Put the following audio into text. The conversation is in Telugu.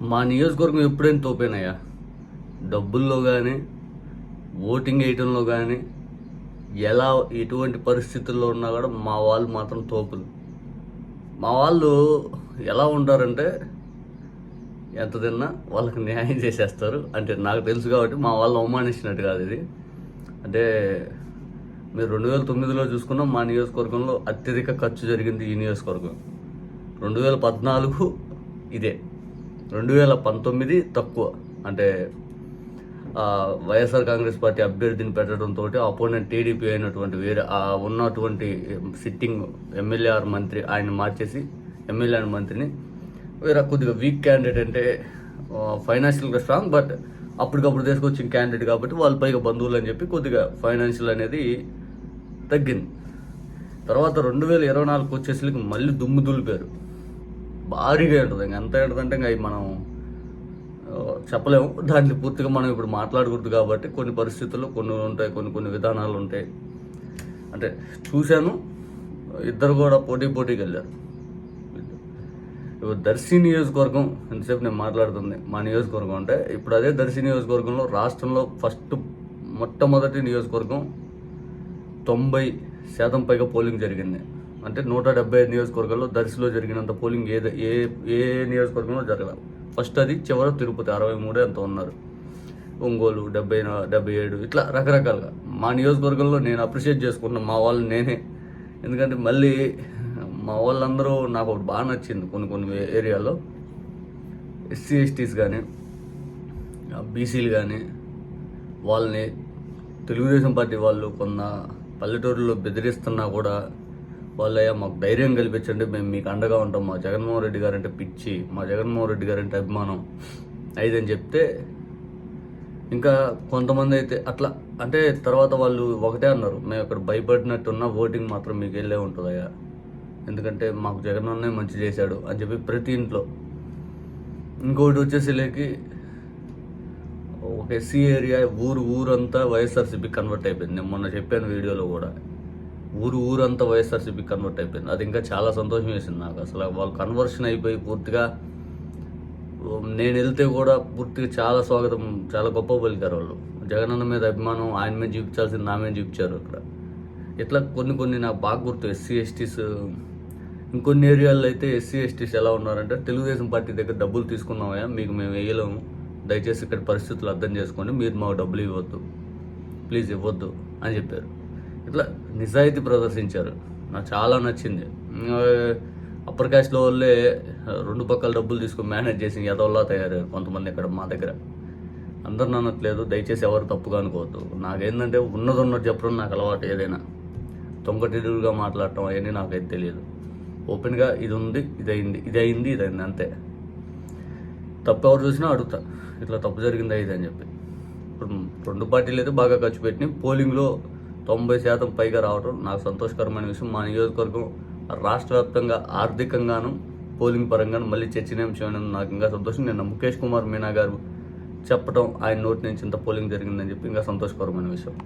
మా నియోజకవర్గం ఎప్పుడైనా తోపేనయ్యా? డబ్బుల్లో కానీ ఓటింగ్ వేయటంలో కానీ ఎలా ఎటువంటి పరిస్థితుల్లో ఉన్నా కూడా మా వాళ్ళు మాత్రం తోపులు. మా వాళ్ళు ఎలా ఉంటారంటే ఎంత తిన్నా వాళ్ళకి న్యాయం చేసేస్తారు. అంటే నాకు తెలుసు కాబట్టి మా వాళ్ళు అవమానించినట్టు కాదు ఇది. అంటే మీరు రెండు వేల తొమ్మిదిలో చూసుకున్నాం మా నియోజకవర్గంలో అత్యధిక ఖర్చు జరిగింది ఈ నియోజకవర్గం. రెండు వేల పద్నాలుగు ఇదే. రెండు వేల పంతొమ్మిది తక్కువ. అంటే వైఎస్ఆర్ కాంగ్రెస్ పార్టీ అభ్యర్థిని పెట్టడంతో అపోనెంట్ టీడీపీ అయినటువంటి వేరే ఉన్నటువంటి సిట్టింగ్ ఎమ్మెల్యే ఆర్ మంత్రి ఆయన మార్చేసి ఎమ్మెల్యే అండ్ మంత్రిని వేరే కొద్దిగా వీక్ క్యాండిడేట్ అంటే ఫైనాన్షియల్గా స్ట్రాంగ్ బట్ అప్పటికప్పుడు తీసుకొచ్చిన క్యాండిడేట్ కాబట్టి వాళ్ళ పైగా బంధువులు అని చెప్పి కొద్దిగా ఫైనాన్షియల్ అనేది తగ్గింది. తర్వాత రెండు వేల ఇరవై నాలుగు వచ్చేసరికి మళ్ళీ దుమ్ము దులిపారు. భారీగా ఉంటుంది. ఇంకా ఎంత ఏంటంటే ఇంకా అవి మనం చెప్పలేము. దాంట్లో పూర్తిగా మనం ఇప్పుడు మాట్లాడకూడదు కాబట్టి కొన్ని పరిస్థితుల్లో కొన్ని ఉంటాయి కొన్ని కొన్ని విధానాలు ఉంటాయి. అంటే చూశాను ఇద్దరు కూడా పోటీ పోటీకి వెళ్ళారు. ఇప్పుడు దర్శి నియోజకవర్గం ఎంతసేపు నేను మాట్లాడుతుంది మా నియోజకవర్గం అంటే ఇప్పుడు అదే దర్శి నియోజకవర్గంలో రాష్ట్రంలో ఫస్ట్ మొట్టమొదటి నియోజకవర్గం తొంభై శాతం పైగా పోలింగ్ జరిగింది. అంటే నూట డెబ్బై ఐదు నియోజకవర్గాల్లో దర్శిలో జరిగినంత పోలింగ్ ఏ ఏ ఏ నియోజకవర్గంలో జరగదు ఫస్ట్ అది చివర తిరుపతి అరవై మూడు ఎంత ఉన్నారు. ఒంగోలు డెబ్బై డెబ్బై ఏడు ఇట్లా రకరకాలుగా. మా నియోజకవర్గంలో నేను అప్రిషియేట్ చేసుకున్న మా వాళ్ళు నేనే. ఎందుకంటే మళ్ళీ మా వాళ్ళందరూ నాకు ఒకటి బాగా నచ్చింది కొన్ని కొన్ని ఏరియాలో ఎస్సీ ఎస్టీస్ కానీ బీసీలు కానీ వాళ్ళని తెలుగుదేశం పార్టీ వాళ్ళు కొన్న పల్లెటూరులో బెదిరిస్తున్నా కూడా వాళ్ళయ్యా మాకు ధైర్యం కల్పించండి. మేము మీకు అండగా ఉంటాం. మా జగన్మోహన్ రెడ్డి గారంటే పిచ్చి మా జగన్మోహన్ రెడ్డి గారంటే అభిమానం. అయిదని చెప్తే ఇంకా కొంతమంది అయితే అట్లా అంటే తర్వాత వాళ్ళు ఒకటే అన్నారు. మేము ఇక్కడ భయపడినట్టున్న ఓటింగ్ మాత్రం మీకు వెళ్ళే ఉంటుందయ్యా. ఎందుకంటే మాకు జగన్ అన్నే మంచి చేశాడు అని చెప్పి ప్రతి ఇంట్లో. ఇంకోటి వచ్చేసి లేకి ఒక ఎస్సీ ఏరియా ఊరు ఊరంతా వైఎస్ఆర్సీపీ కన్వర్ట్ అయిపోయింది. నేను మొన్న చెప్పాను వీడియోలో కూడా. ఊరు ఊరంతా వైఎస్ఆర్సీపీ కన్వర్ట్ అయిపోయింది. అది ఇంకా చాలా సంతోషం వేసింది నాకు. అసలు వాళ్ళు కన్వర్షన్ అయిపోయి పూర్తిగా నేను వెళ్తే కూడా పూర్తిగా చాలా స్వాగతం చాలా గొప్ప పలికారు వాళ్ళు. జగనన్న మీద అభిమానం ఆయన మీద చూపించాల్సింది నా మీద చూపించారు అక్కడ. ఇట్లా కొన్ని కొన్ని నాకు బాగా గుర్తు ఎస్సీ ఎస్టీస్ ఇంకొన్ని ఏరియాల్లో అయితే ఎస్సీ ఎస్టీస్ ఎలా ఉన్నారంటే తెలుగుదేశం పార్టీ దగ్గర డబ్బులు తీసుకున్నామయ్యా మీకు మేము వేయలేము. దయచేసి ఇక్కడ పరిస్థితులు అర్థం చేసుకోండి మీరు మాకు డబ్బులు ఇవ్వద్దు. ప్లీజ్ ఇవ్వద్దు అని చెప్పారు. ఇట్లా నిజాయితీ ప్రదర్శించారు. నాకు చాలా నచ్చింది. అప్పర్ క్యాస్ట్లో వాళ్ళే రెండు పక్కల డబ్బులు తీసుకొని మేనేజ్ చేసి ఎదవల్లా తయారయ్యారు కొంతమంది ఇక్కడ మా దగ్గర. అందరు అనట్లేదు దయచేసి ఎవరు తప్పుగా అనుకోవద్దు. నాకేంటంటే ఉన్నది ఉన్నట్టు చెప్పడం నాకు అలవాటు ఏదైనా. తొంగటిడుగా మాట్లాడటం అవన్నీ నాకైతే తెలియదు. ఓపెన్గా ఇది ఉంది ఇది అయింది ఇది అయింది ఇది అయింది అంతే. తప్పు ఎవరు చూసినా అడుగుతా ఇట్లా తప్పు జరిగిందా ఇది అని చెప్పి. ఇప్పుడు రెండు పార్టీలు అయితే బాగా ఖర్చు పెట్టినాయి. పోలింగ్లో తొంభై శాతం పైగా రావడం నాకు సంతోషకరమైన విషయం. మా నియోజకవర్గం రాష్ట్ర వ్యాప్తంగా ఆర్థికంగాను పోలింగ్ పరంగాను మళ్ళీ చర్చనీయాంశమైన నాకు ఇంకా సంతోషం. నేను ముఖేష్ కుమార్ మీనా గారు చెప్పడం ఆయన నోటి నుంచి ఇంత పోలింగ్ జరిగిందని చెప్పి ఇంకా సంతోషకరమైన విషయం.